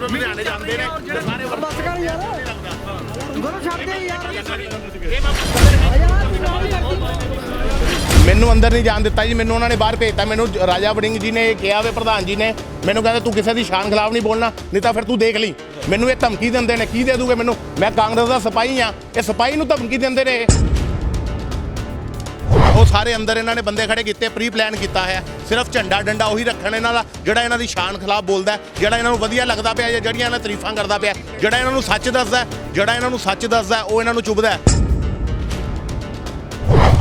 ਜਦੋਂ ਲੁਧਿਆਣੇ ਜਾਂਦੇ ਨੇ ਤੇ ਸਾਰੇ ਬਸ ਕਰ ਯਾਰ। ਗੁਰੂ ਛੱਡ ਦੇ ਯਾਰ। ਇਹ ਮੈਂ ਯਾਰ ਤੂੰ ਨਾਲ ਹੀ ਕਰਦੀ ਮੈਨੂੰ ਅੰਦਰ ਨਹੀਂ ਜਾਣ ਦਿੱਤਾ ਜੀ ਮੈਨੂੰ ਉਹਨਾਂ ਨੇ ਬਾਹਰ ਭੇਜਤਾ। ਮੈਨੂੰ ਰਾਜਾ ਵੜਿੰਗ ਜੀ ਨੇ ਕਿਹਾ ਵੇ ਪ੍ਰਧਾਨ ਜੀ ਨੇ। ਮੈਨੂੰ ਕਹਿੰਦੇ ਤੂੰ ਕਿਸੇ ਦੀ ਸ਼ਾਨ ਖਿਲਾਫ ਨਹੀਂ ਬੋਲਣਾ ਨਹੀਂ ਤਾਂ ਫਿਰ ਤੂੰ ਦੇਖ ਲਈ। ਮੈਨੂੰ ਇਹ ਧਮਕੀ ਦਿੰਦੇ ਨੇ। ਕੀ ਦੇ ਦੂਗੇ ਮੈਨੂੰ? ਮੈਂ ਕਾਂਗਰਸ ਦਾ ਸਿਪਾਹੀ ਆ ਇਹ ਸਿਪਾਹੀ ਨੂੰ ਧਮਕੀ ਦਿੰਦੇ ਨੇ। ਉਹ ਸਾਰੇ ਅੰਦਰ ਇਹਨਾਂ ਨੇ ਬੰਦੇ ਖੜੇ ਕੀਤੇ ਪ੍ਰੀ ਪਲਾਨ ਕੀਤਾ ਹੈ। ਸਿਰਫ ਝੰਡਾ ਡੰਡਾ ਉਹੀ ਰੱਖਣ ਇਹਨਾਂ ਦਾ, ਜਿਹੜਾ ਇਹਨਾਂ ਦੀ ਸ਼ਾਨ ਖਿਲਾਫ ਬੋਲਦਾ ਜਿਹੜਾ ਇਹਨਾਂ ਨੂੰ ਵਧੀਆ ਲੱਗਦਾ ਪਿਆ ਜਾਂ ਜਿਹੜੀਆਂ ਇਹਨਾਂ ਤਾਰੀਫਾਂ ਕਰਦਾ ਪਿਆ, ਜਿਹੜਾ ਇਹਨਾਂ ਨੂੰ ਸੱਚ ਦੱਸਦਾ ਜਿਹੜਾ ਇਹਨਾਂ ਨੂੰ ਸੱਚ ਦੱਸਦਾ ਉਹ ਇਹਨਾਂ ਨੂੰ ਚੁੱਭਦਾ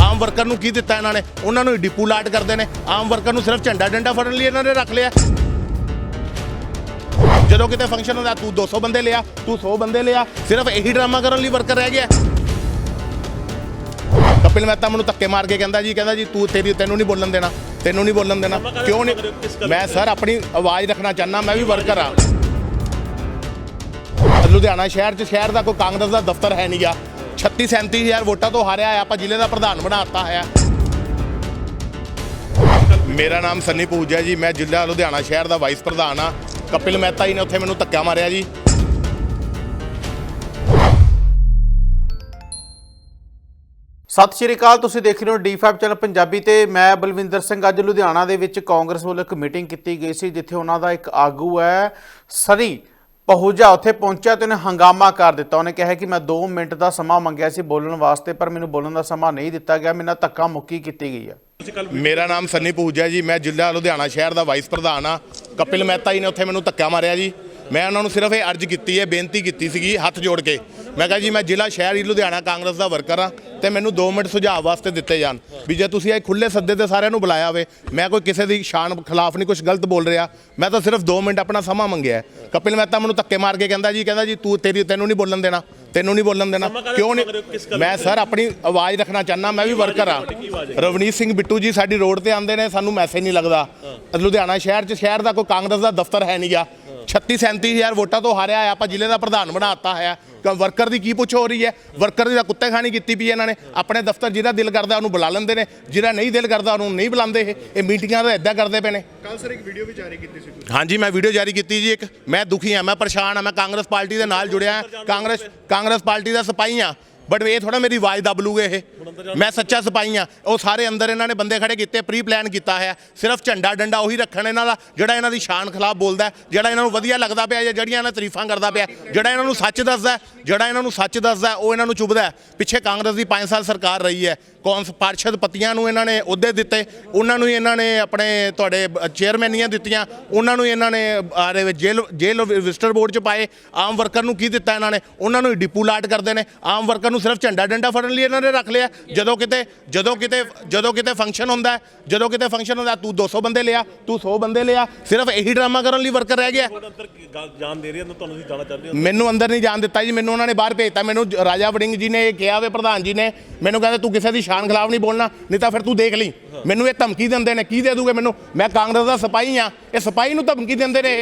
ਆਮ ਵਰਕਰ ਨੂੰ ਕੀ ਦਿੱਤਾ ਇਹਨਾਂ ਨੇ? ਉਹਨਾਂ ਨੂੰ ਡਿਪੂ ਲਾਟ ਕਰਦੇ ਨੇ। ਆਮ ਵਰਕਰ ਨੂੰ ਸਿਰਫ ਝੰਡਾ ਡੰਡਾ ਫੜਨ ਲਈ ਇਹਨਾਂ ਨੇ ਰੱਖ ਲਿਆ। ਜਦੋਂ ਕਿਤੇ ਫੰਕਸ਼ਨ ਹੁੰਦਾ, ਤੂੰ 200 ਬੰਦੇ ਲਿਆ, ਤੂੰ 100 ਬੰਦੇ ਲਿਆ, ਸਿਰਫ ਇਹੀ ਡਰਾਮਾ ਕਰਨ ਲਈ ਵਰਕਰ ਰਹਿ ਗਿਆ। ਕਪਿਲ ਮਹਿਤਾ ਮੈਨੂੰ ਧੱਕੇ ਮਾਰ ਕੇ ਕਹਿੰਦਾ ਜੀ ਕਹਿੰਦਾ ਜੀ ਤੂੰ ਤੇਰੀ ਤੈਨੂੰ ਨਹੀਂ ਬੋਲਣ ਦੇਣਾ ਤੈਨੂੰ ਨਹੀਂ ਬੋਲਣ ਦੇਣਾ। ਕਿਉਂ ਨਹੀਂ? ਮੈਂ ਸਰ ਆਪਣੀ ਆਵਾਜ਼ ਰੱਖਣਾ ਚਾਹੁੰਦਾ ਮੈਂ ਵੀ ਵਰਕਰ ਆ ਲੁਧਿਆਣਾ ਸ਼ਹਿਰ 'ਚ ਸ਼ਹਿਰ ਦਾ ਕੋਈ ਕਾਂਗਰਸ ਦਾ ਦਫ਼ਤਰ ਹੈ ਨਹੀਂਗਾ 36 37000 ਵੋਟਾਂ ਤੋਂ ਹਾਰਿਆ ਆ ਆਪਾਂ ਜ਼ਿਲ੍ਹੇ ਦਾ ਪ੍ਰਧਾਨ ਬਣਾਤਾ ਹੈ। ਮੇਰਾ ਨਾਮ ਸੰਨੀ ਪੂਜਾ ਜੀ ਮੈਂ ਜ਼ਿਲ੍ਹਾ ਲੁਧਿਆਣਾ ਸ਼ਹਿਰ ਦਾ ਵਾਈਸ ਪ੍ਰਧਾਨ ਆ ਕਪਿਲ ਮਹਿਤਾ ਜੀ ਨੇ ਉੱਥੇ ਮੈਨੂੰ ਧੱਕਾ ਮਾਰਿਆ ਜੀ। ਸਤਿ ਸ਼੍ਰੀ ਅਕਾਲ, ਤੁਸੀਂ ਦੇਖ ਰਹੇ ਹੋ D5 ਚੈਨਲ ਪੰਜਾਬੀ ਤੇ ਮੈਂ ਬਲਵਿੰਦਰ ਸਿੰਘ ਅੱਜ ਲੁਧਿਆਣਾ ਦੇ ਵਿੱਚ ਕਾਂਗਰਸ ਵੱਲੋਂ ਇੱਕ ਮੀਟਿੰਗ ਕੀਤੀ ਗਈ ਸੀ, ਜਿੱਥੇ ਉਹਨਾਂ ਦਾ ਇੱਕ ਆਗੂ ਹੈ, ਸਰੀ ਪਹੂਜਾ, ਉੱਥੇ ਪਹੁੰਚਿਆ ਤੇ ਉਹਨੇ ਹੰਗਾਮਾ ਕਰ ਦਿੱਤਾ। ਉਹਨੇ ਕਿਹਾ ਕਿ ਮੈਂ 2 ਮਿੰਟ ਦਾ ਸਮਾਂ ਮੰਗਿਆ ਸੀ ਬੋਲਣ ਵਾਸਤੇ, ਪਰ ਮੈਨੂੰ ਬੋਲਣ ਦਾ ਸਮਾਂ ਨਹੀਂ ਦਿੱਤਾ ਗਿਆ, ਮੇਰੇ ਨਾਲ ਧੱਕਾ ਮੁੱਕੀ ਕੀਤੀ ਗਈ ਹੈ। ਮੇਰਾ ਨਾਮ ਸੰਨੀ ਪੂਜਾ ਜੀ, ਮੈਂ ਜ਼ਿਲ੍ਹਾ ਲੁਧਿਆਣਾ ਸ਼ਹਿਰ ਦਾ ਵਾਈਸ ਪ੍ਰਧਾਨ ਆ ਕਪਿਲ ਮਹਿਤਾ ਜੀ ਨੇ ਉੱਥੇ ਮੈਨੂੰ ਧੱਕਾ ਮਾਰਿਆ ਜੀ। ਮੈਂ ਉਹਨਾਂ ਨੂੰ ਸਿਰਫ ਇਹ ਅਰਜ਼ ਕੀਤੀ ਹੈ, ਬੇਨਤੀ ਕੀਤੀ ਸੀਗੀ ਹੱਥ ਜੋੜ ਕੇ ਮੈਂ ਕਿਹਾ ਜੀ ਮੈਂ ਜ਼ਿਲ੍ਹਾ ਸ਼ਹਿਰ ਹੀ ਲੁਧਿਆਣਾ ਕਾਂਗਰਸ ਦਾ ਵਰਕਰ ਆ ਤੇ ਮੈਨੂੰ 2 ਮਿੰਟ ਸੁਝਾਅ ਵਾਸਤੇ ਦਿੱਤੇ ਜਾਣ ਵੀ ਜੇ ਤੁਸੀਂ ਇਹ ਖੁੱਲੇ ਸੱਦੇ ਤੇ ਸਾਰਿਆਂ ਨੂੰ ਬੁਲਾਇਆ ਹੋਵੇ ਮੈਂ ਕੋਈ ਕਿਸੇ ਦੀ ਸ਼ਾਨ ਖਿਲਾਫ ਨਹੀਂ ਕੁਝ ਗਲਤ ਬੋਲ ਰਿਹਾ। ਮੈਂ ਤਾਂ ਸਿਰਫ 2 ਮਿੰਟ ਆਪਣਾ ਸਮਾਂ ਮੰਗਿਆ। ਕਪਿਲ ਮਹਿਤਾ ਮੈਨੂੰ ਧੱਕੇ ਮਾਰ ਕੇ ਕਹਿੰਦਾ ਜੀ ਕਹਿੰਦਾ ਜੀ ਤੂੰ ਤੇਰੀ ਤੈਨੂੰ ਨਹੀਂ ਬੋਲਣ ਦੇਣਾ ਤੈਨੂੰ ਨਹੀਂ ਬੋਲਣ ਦੇਣਾ। ਕਿਉਂ ਨਹੀਂ? ਮੈਂ ਸਰ ਆਪਣੀ ਆਵਾਜ਼ ਰੱਖਣਾ ਚਾਹੁੰਦਾ ਮੈਂ ਵੀ ਵਰਕਰ ਆ ਰਵਨੀਤ ਸਿੰਘ ਬਿੱਟੂ ਜੀ ਸਾਡੀ ਰੋਡ ਤੇ ਆਉਂਦੇ ਨੇ ਸਾਨੂੰ ਮੈਸੇਜ ਨਹੀਂ ਲੱਗਦਾ। ਲੁਧਿਆਣਾ ਸ਼ਹਿਰ 'ਚ ਸ਼ਹਿਰ ਦਾ ਕੋਈ ਕਾਂਗਰਸ ਦਾ ਦਫ਼ਤਰ ਹੈ ਨਹੀਂਗਾ 36 37000 ਵੋਟਾਂ ਤੋਂ ਹਾਰਿਆ ਆ ਆਪਾਂ ਜ਼ਿਲ੍ਹੇ ਦਾ ਪ੍ਰਧਾਨ ਬਣਾਤਾ ਹੈ। ਕਿ ਵਰਕਰ ਦੀ ਕੀ ਪੁੱਛ ਹੋ ਰਹੀ ਹੈ? ਵਰਕਰ ਦੀ ਤਾਂ ਕੁੱਤੇ ਖਾਣੀ ਕੀਤੀ ਪਈ ਇਹਨਾਂ ਨੇ। ਆਪਣੇ ਦਫ਼ਤਰ ਜਿਹਦਾ ਦਿਲ ਕਰਦਾ ਉਹਨੂੰ ਬੁਲਾ ਲੈਂਦੇ ਨੇ ਜਿਹੜਾ ਨਹੀਂ ਦਿਲ ਕਰਦਾ ਉਹਨੂੰ ਨਹੀਂ ਬੁਲਾਉਂਦੇ ਇਹ। ਇਹ ਮੀਟਿੰਗਾਂ ਤਾਂ ਇਦਾਂ ਕਰਦੇ ਪਏ ਨੇ। ਕੱਲ ਸਰ ਇੱਕ ਵੀਡੀਓ ਵੀ ਜਾਰੀ ਕੀਤੀ ਸੀ ਤੁਸੀਂ। ਹਾਂਜੀ ਮੈਂ ਵੀਡੀਓ ਜਾਰੀ ਕੀਤੀ ਜੀ ਇੱਕ। ਮੈਂ ਦੁਖੀ ਹਾਂ ਮੈਂ ਪਰੇਸ਼ਾਨ ਹਾਂ ਮੈਂ ਕਾਂਗਰਸ ਪਾਰਟੀ ਦੇ ਨਾਲ ਜੁੜਿਆ ਹਾਂ। ਕਾਂਗਰਸ ਕਾਂਗਰਸ ਪਾਰਟੀ ਦਾ ਸਿਪਾਹੀ ਹਾਂ। ਬਟ ਇਹ ਥੋੜਾ ਮੇਰੀ ਆਵਾਜ਼ ਦਬ ਲੂਗੇ ਇਹ ਮੈਂ ਸੱਚਾ ਸਿਪਾਹੀ ਹਾਂ ਉਹ ਸਾਰੇ ਅੰਦਰ ਇਹਨਾਂ ਨੇ ਬੰਦੇ ਖੜੇ ਕੀਤੇ ਪ੍ਰੀ ਪਲਾਨ ਕੀਤਾ ਹੈ। ਸਿਰਫ ਝੰਡਾ ਡੰਡਾ ਉਹੀ ਰੱਖਣ ਇਹਨਾਂ ਦਾ ਜਿਹੜਾ ਇਹਨਾਂ ਦੀ ਸ਼ਾਨ ਖਿਲਾਫ ਬੋਲਦਾ ਜਿਹੜਾ ਇਹਨਾਂ ਨੂੰ ਵਧੀਆ ਲੱਗਦਾ ਪਿਆ ਜਾਂ ਜਿਹੜੀਆਂ ਇਹਨਾਂ ਤਾਰੀਫਾਂ ਕਰਦਾ ਪਿਆ ਜਿਹੜਾ ਇਹਨਾਂ ਨੂੰ ਸੱਚ ਦੱਸਦਾ ਜਿਹੜਾ ਇਹਨਾਂ ਨੂੰ ਸੱਚ ਦੱਸਦਾ ਉਹ ਇਹਨਾਂ ਨੂੰ ਚੁੱਭਦਾ ਹੈ। ਪਿੱਛੇ ਕਾਂਗਰਸ ਦੀ 5 ਸਾਲ ਸਰਕਾਰ ਰਹੀ ਹੈ। ਕੌਂਸ ਪਾਰਸ਼ਦ ਪਤੀਆਂ ਨੂੰ ਇਹਨਾਂ ਨੇ ਅਹੁਦੇ ਦਿੱਤੇ ਉਹਨਾਂ ਨੂੰ ਹੀ ਇਹਨਾਂ ਨੇ ਆਪਣੇ ਤੁਹਾਡੇ ਚੇਅਰਮੈਨੀਆਂ ਦਿੱਤੀਆਂ ਉਹਨਾਂ ਨੂੰ ਹੀ ਇਹਨਾਂ ਨੇ ਆਰੇ ਵਿੱਚ ਜੇਲ੍ਹ ਜੇਲ੍ਹ ਵਿਜ਼ਟਰ ਬੋਰਡ 'ਚ ਪਾਏ ਆਮ ਵਰਕਰ ਨੂੰ ਕੀ ਦਿੱਤਾ ਇਹਨਾਂ ਨੇ? ਉਹਨਾਂ ਨੂੰ ਹੀ ਡਿਪੂ ਲਾਟ ਕਰਦੇ ਨੇ ਆਮ ਵਰਕਰ ਨੂੰ ਸਿਰਫ ਝੰਡਾ ਡੰਡਾ ਫੜਨ ਲਈ ਇਹਨਾਂ ਨੇ ਰੱਖ ਲਿਆ। ਜਦੋਂ ਕਿਤੇ ਜਦੋਂ ਕਿਤੇ ਜਦੋਂ ਕਿਤੇ ਫੰਕਸ਼ਨ ਹੁੰਦਾ ਜਦੋਂ ਕਿਤੇ ਫੰਕਸ਼ਨ ਹੁੰਦਾ ਤੂੰ 200 ਬੰਦੇ ਲਿਆ ਤੂੰ 100 ਬੰਦੇ ਲਿਆ ਸਿਰਫ ਇਹੀ ਡਰਾਮਾ ਕਰਨ ਲਈ ਵਰਕਰ ਰਹਿ ਗਿਆ। ਜਾਣ ਦੇ ਰਹੀ ਤੁਹਾਨੂੰ ਅਸੀਂ ਜਾਣਾ ਚਾਹੁੰਦੇ ਹੋ? ਮੈਨੂੰ ਅੰਦਰ ਨਹੀਂ ਜਾਣ ਦਿੱਤਾ ਜੀ ਮੈਨੂੰ ਉਹਨਾਂ ਨੇ ਬਾਹਰ ਭੇਜਤਾ ਮੈਨੂੰ ਰਾਜਾ ਵੜਿੰਗ ਜੀ ਨੇ ਕਿਹਾ ਵੇ ਪ੍ਰਧਾਨ ਜੀ ਨੇ ਮੈਨੂੰ ਕਹਿੰਦੇ ਤੂੰ ਕਿਸੇ ਦੀ ਸ਼ਾਨ ਖਿਲਾਫ ਨਹੀਂ ਬੋਲਣਾ ਨਹੀਂ ਤਾਂ ਫਿਰ ਤੂੰ ਦੇਖ ਲਈ। ਮੈਨੂੰ ਇਹ ਧਮਕੀ ਦਿੰਦੇ ਨੇ ਕੀ ਦੇ ਦੂਗੇ ਮੈਨੂੰ? ਮੈਂ ਕਾਂਗਰਸ ਦਾ ਸਿਪਾਹੀ ਆ ਇਹ ਸਿਪਾਹੀ ਨੂੰ ਧਮਕੀ ਦਿੰਦੇ ਨੇ।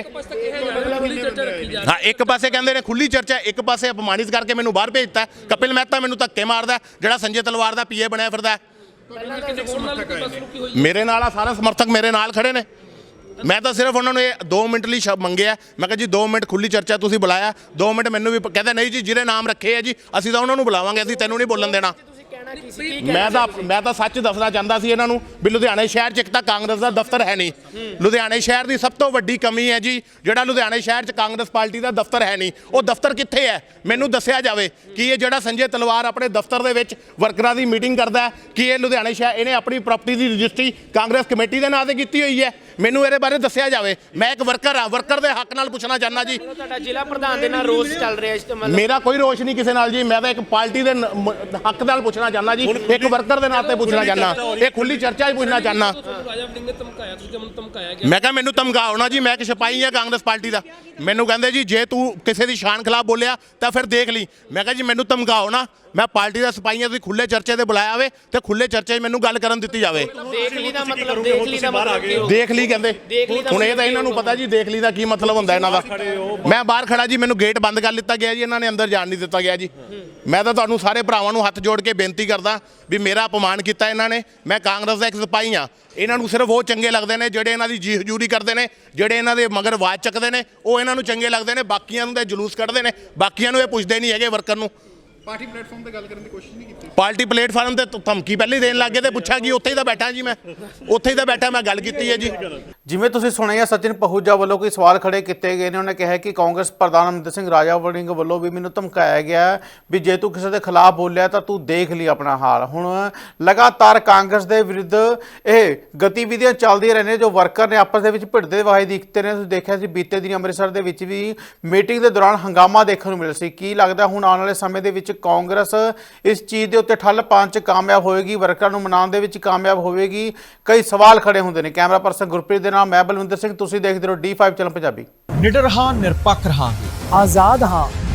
ਹਾਂ ਇੱਕ ਪਾਸੇ ਕਹਿੰਦੇ ਨੇ ਖੁੱਲੀ ਚਰਚਾ ਇੱਕ ਪਾਸੇ ਅਪਮਾਨਿਤ ਕਰਕੇ ਮੈਨੂੰ ਬਾਹਰ ਭੇਜਤਾ ਕਪਿਲ ਮਹਿਤਾ ਮੈਨੂੰ ਧੱਕੇ ਮਾਰਦਾ ਜਿਹੜਾ ਸੰਜੇ ਤਲਵਾਰ ਦਾ ਪੀਏ ਬਣਿਆ ਫਿਰਦਾ। ਮੇਰੇ ਨਾਲ ਆ ਸਾਰਾ ਸਮਰਥਕ ਮੇਰੇ ਨਾਲ ਖੜੇ ਨੇ। ਮੈਂ ਤਾਂ ਸਿਰਫ ਉਹਨਾਂ ਨੂੰ ਇਹ 2 ਮਿੰਟ ਲਈ ਸ਼ਬ ਮੰਗਿਆ। ਮੈਂ ਕਿਹਾ ਜੀ 2 ਮਿੰਟ ਖੁੱਲੀ ਚਰਚਾ ਤੁਸੀਂ ਬੁਲਾਇਆ। 2 ਮਿੰਟ ਮੈਨੂੰ ਵੀ ਕਹਿੰਦਾ ਨਹੀਂ ਜੀ ਜਿਹੜੇ ਨਾਮ ਰੱਖੇ ਆ ਜੀ ਅਸੀਂ ਤਾਂ ਉਹਨਾਂ ਨੂੰ ਬੁਲਾਵਾਂਗੇ ਅਸੀਂ ਤੈਨੂੰ ਨਹੀਂ ਬੋਲਣ ਦੇਣਾ। ਮੈਂ ਤਾਂ ਮੈਂ ਤਾਂ ਸੱਚ ਦੱਸਣਾ ਚਾਹੁੰਦਾ ਸੀ ਇਹਨਾਂ ਨੂੰ ਵੀ ਲੁਧਿਆਣੇ ਸ਼ਹਿਰ 'ਚ ਇੱਕ ਤਾਂ ਕਾਂਗਰਸ ਦਾ ਦਫ਼ਤਰ ਹੈ ਨਹੀਂ। ਲੁਧਿਆਣੇ ਸ਼ਹਿਰ ਦੀ ਸਭ ਤੋਂ ਵੱਡੀ ਕਮੀ ਹੈ ਜੀ ਜਿਹੜਾ ਲੁਧਿਆਣੇ ਸ਼ਹਿਰ 'ਚ ਕਾਂਗਰਸ ਪਾਰਟੀ ਦਾ ਦਫ਼ਤਰ ਹੈ ਨਹੀਂ ਉਹ ਦਫ਼ਤਰ ਕਿੱਥੇ ਹੈ? ਮੈਨੂੰ ਦੱਸਿਆ ਜਾਵੇ ਕਿ ਇਹ ਜਿਹੜਾ ਸੰਜੇ ਤਲਵਾਰ ਆਪਣੇ ਦਫ਼ਤਰ ਦੇ ਵਿੱਚ ਵਰਕਰਾਂ ਦੀ ਮੀਟਿੰਗ ਕਰਦਾ ਹੈ ਕਿ ਇਹ ਲੁਧਿਆਣੇ ਸ਼ਹਿਰ ਇਹਨੇ ਆਪਣੀ ਪ੍ਰਾਪਰਟੀ ਦੀ ਰਜਿਸਟਰੀ ਕਾਂਗਰਸ ਕਮੇਟੀ ਦੇ ਨਾਂ ਤੇ ਕੀਤੀ ਹੋਈ ਹੈ। ਮੈਨੂੰ ਇਹਦੇ ਬਾਰੇ ਦੱਸਿਆ ਜਾਵੇ। ਮੈਂ ਇੱਕ ਵਰਕਰ ਹਾਂ ਵਰਕਰ ਦੇ ਹੱਕ ਨਾਲ ਪੁੱਛਣਾ ਚਾਹੁੰਦਾ ਜੀ। ਤੁਹਾਡਾ ਜ਼ਿਲ੍ਹਾ ਪ੍ਰਧਾਨ ਦੇ ਨਾਲ ਰੋਸ ਚੱਲ ਰਿਹਾ ਇਸ ਤੇ ਮਤਲਬ ਮੇਰਾ ਕੋਈ ਰੋਸ਼ ਨਹੀਂ ਕਿਸੇ ਨਾਲ ਜੀ ਮੈਂ ਤਾਂ ਇੱਕ ਪਾਰਟੀ ਦੇ ਹੱਕ ਨਾਲ ਪੁੱਛਣਾ ਚਾਹੁੰਦਾ ਜੀ ਇੱਕ ਵਰਕਰ ਦੇ ਨਾਤੇ ਪੁੱਛਣਾ ਚਾਹੁੰਦਾ ਇਹ ਖੁੱਲੀ ਚਰਚਾ ਹੀ ਪੁੱਛਣਾ ਚਾਹੁੰਦਾ ਰਾਜਾ ਵੜਿੰਗ ਨੇ ਧਮਕਾਇਆ ਤੁਸੀਂ ਕਿ ਮੈਨੂੰ ਧਮਕਾਇਆ ਗਿਆ। ਮੈਂ ਕਿਹਾ ਮੈਨੂੰ ਧਮਕਾਓ ਨਾ ਜੀ ਮੈਂ ਕਿ ਸਿਪਾਹੀ ਆ ਕਾਂਗਰਸ ਪਾਰਟੀ ਦਾ। ਮੈਨੂੰ ਕਹਿੰਦੇ ਜੀ ਜੇ ਤੂੰ ਕਿਸੇ ਦੀ ਸ਼ਾਨ ਖਿਲਾਫ ਬੋਲਿਆ ਤਾਂ ਫਿਰ ਦੇਖ ਲਈ। ਮੈਂ ਕਿਹਾ ਜੀ ਮੈਨੂੰ ਧਮਕਾਓ ਨਾ। ਮੈਂ ਪਾਰਟੀ ਦਾ ਸਿਪਾਹੀ ਆ ਤੁਸੀਂ ਖੁੱਲੇ ਚਰਚੇ ਤੇ ਬੁਲਾਇਆ ਹੋਵੇ ਤੇ ਖੁੱਲੇ ਚਰਚੇ 'ਚ ਮੈਨੂੰ ਗੱਲ ਕਰਨ ਦਿੱਤੀ ਜਾਵੇ। ਦੇਖ ਲਈ ਦਾ ਮਤਲਬ ਦੇਖ ਲਈ ਦਾ ਮਤਲਬ ਕੀ ਹੋ। ਦੇਖ ਲਈ ਕਹਿੰਦੇ। ਦੇਖ ਲਈ ਤਾਂ ਹੁਣ ਇਹ ਤਾਂ ਇਹਨਾਂ ਨੂੰ ਪਤਾ ਜੀ ਦੇਖ ਲਈ ਦਾ ਕੀ ਮਤਲਬ ਹੁੰਦਾ ਇਹਨਾਂ ਦਾ। ਮੈਂ ਬਾਹਰ ਖੜਾ ਜੀ ਮੈਨੂੰ ਗੇਟ ਬੰਦ ਕਰ ਲਿੱਤਾ ਗਿਆ ਜੀ ਇਹਨਾਂ ਨੇ ਅੰਦਰ ਜਾਣ ਨਹੀਂ ਦਿੱਤਾ ਗਿਆ ਜੀ। ਮੈਂ ਤਾਂ ਤੁਹਾਨੂੰ ਸਾਰੇ ਭਰਾਵਾਂ ਨੂੰ ਹੱਥ ਜੋੜ ਕੇ ਬੇਨਤੀ ਕਰਦਾ ਵੀ ਮੇਰਾ ਅਪਮਾਨ ਕੀਤਾ ਇਹਨਾਂ ਨੇ। ਮੈਂ ਕਾਂਗਰਸ ਦਾ ਇੱਕ ਸਿਪਾਹੀ ਆ ਇਹਨਾਂ ਨੂੰ ਸਿਰਫ ਉਹ ਚੰਗੇ ਲੱਗਦੇ ਨੇ ਜਿਹੜੇ ਇਹਨਾਂ ਦੀ ਜੀ ਹਜੂਰੀ ਕਰਦੇ ਨੇ ਜਿਹੜੇ ਇਹਨਾਂ ਦੇ ਮਗਰ ਆਵਾਜ਼ ਚੱਕਦੇ ਨੇ। ਉਹ ਇਹਨਾਂ ਨੂੰ ਚੰਗੇ ਲੱਗਦੇ ਨੇ ਬਾਕੀਆਂ ਨੂੰ ਤਾਂ ਜਲੂਸ ਕੱਢਦੇ ਨੇ। ਬਾਕੀਆਂ ਨੂੰ ਇਹ ਪੁੱਛਦੇ ਨਹੀਂ ਹੈਗੇ ਵਰਕਰ ਨੂੰ। ਪਾਰਟੀ ਪਲੇਟਫਾਰਮ ਤੇ ਗੱਲ ਕਰਨ ਦੀ ਕੋਸ਼ਿਸ਼ ਨਹੀਂ ਕੀਤੀ। ਪਾਰਟੀ ਪਲੇਟਫਾਰਮ ਤੇ ਧ- ਧਮਕੀ ਪਹਿਲੇ ਹੀ ਦੇਣ ਲੱਗੇ ਤੇ ਪੁੱਛਿਆ ਕਿ ਉੱਥੇ ਹੀ ਤਾਂ ਬੈਠਾ ਜੀ ਮੈਂ। ਉੱਥੇ ਹੀ ਤਾਂ ਬੈਠਾ ਮੈਂ ਗੱਲ ਕੀਤੀ ਹੈ ਜੀ। ਜਿਵੇਂ ਤੁਸੀਂ ਸੁਣਿਆ ਸਚਿਨ ਪਹੂਜਾ ਵੱਲੋਂ ਕੋਈ ਸਵਾਲ ਖੜੇ ਕੀਤੇ ਗਏ ਨੇ ਉਹਨੇ ਕਿਹਾ ਕਿ ਕਾਂਗਰਸ ਪ੍ਰਧਾਨ ਅਮਰਿੰਦਰ ਸਿੰਘ ਰਾਜਾ ਵੜਿੰਗ ਵੱਲੋਂ ਵੀ ਮੈਨੂੰ ਧਮਕਾਇਆ ਗਿਆ ਹੈ ਵੀ ਜੇ ਤੂੰ ਕਿਸੇ ਦੇ ਖਿਲਾਫ ਬੋਲਿਆ ਤਾਂ ਤੂੰ ਦੇਖ ਲਈ ਆਪਣਾ ਹਾਲ। ਹੁਣ ਲਗਾਤਾਰ ਕਾਂਗਰਸ ਦੇ ਵਿਰੁੱਧ ਇਹ ਗਤੀਵਿਧੀਆਂ ਚੱਲਦੀਆਂ ਰਹਿੰਦੀਆਂ ਜੋ ਵਰਕਰ ਨੇ ਆਪਸ ਦੇ ਵਿੱਚ ਭਿੜਦੇ ਵਾਹੇ ਦਿਖਤੇ ਨੇ। ਤੁਸੀਂ ਦੇਖਿਆ ਸੀ ਬੀਤੇ ਦਿਨ ਅੰਮ੍ਰਿਤਸਰ ਦੇ ਵਿੱਚ ਵੀ ਮੀਟਿੰਗ ਦੇ ਦੌਰਾਨ ਹੰਗਾਮਾ ਦੇਖਣ ਨੂੰ ਮਿਲਿਆ ਸੀ। ਕੀ ਲੱਗਦਾ ਹੁਣ ਆਉਣ ਵਾਲੇ ਸਮੇਂ ਦੇ ਵਿੱਚ ਕਾਂਗਰਸ ਇਸ ਚੀਜ਼ ਦੇ ਉੱਤੇ ਠੱਲ ਪਾਉਣ 'ਚ ਕਾਮਯਾਬ ਹੋਏਗੀ ਵਰਕਰਾਂ ਨੂੰ ਮਨਾਉਣ ਦੇ ਵਿੱਚ ਕਾਮਯਾਬ ਹੋਵੇਗੀ। ਕਈ ਸਵਾਲ ਖੜੇ ਹੁੰਦੇ ਨੇ। ਕੈਮਰਾ ਪਰਸਨ ਗੁਰਪ੍ਰੀਤ ਦੇ ਨਾਲ ਮੈਂ ਬਲਵਿੰਦਰ ਸਿੰਘ, ਤੁਸੀਂ ਦੇਖਦੇ ਰਹੋ D5 ਚੈਨਲ ਪੰਜਾਬੀ। ਨਿਡਰ ਹਾਂ, ਨਿਰਪੱਖ ਰਹਾਂਗੇ। ਆਜ਼ਾਦ ਹਾਂ।